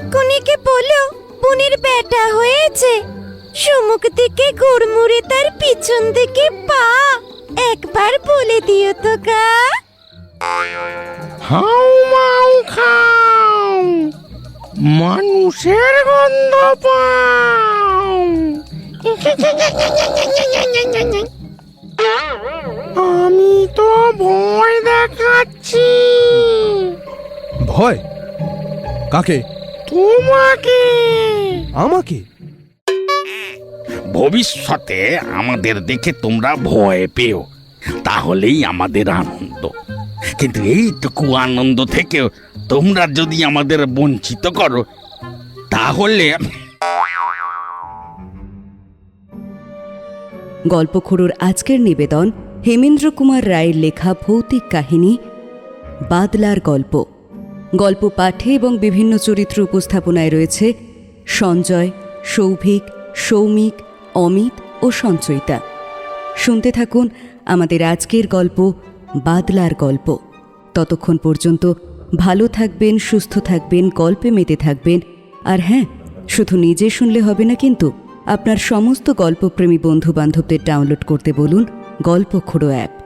এক্ষুনিকে বলো বোনের বেটা হয়েছে। সমুখ থেকে গুড়মুড়ে তার পিছন দিকে পা। একবার বলে দিও তো গা। হাউ মাউ খাও। মানুষের গন্ধ পাও। আমি তো ভয় দেখাচ্ছি। ভয়? কাকে? তোমাকে। আমাকে? ভবিষ্যতে আমাদের দেখে তোমরা ভয় পেও তাহলেই আমাদের আনন্দ। কিন্তু এইটুকু আনন্দ থেকেও তোমরা যদি আমাদের বঞ্চিত করো তাহলে গল্পখোড়োর আজকের নিবেদন হেমেন্দ্র কুমার রায়ের লেখা ভৌতিক কাহিনী বাদলার গল্প। গল্প পাঠে এবং বিভিন্ন চরিত্র উপস্থাপনায় রয়েছে সঞ্জয়, সৌভিক, সৌমিক, অমিত ও সঞ্চয়িতা। শুনতে থাকুন আমাদের আজকের গল্প, বাদলার গল্প। ততক্ষণ পর্যন্ত ভালো থাকবেন, সুস্থ থাকবেন, গল্পে মেতে থাকবেন। আর হ্যাঁ শুধু নিজে শুনলে হবে না কিন্তু আপনার সমস্ত গল্পপ্রেমী বন্ধু বান্ধবদের ডাউনলোড করতে বলুন গল্প খোড়ো অ্যাপ।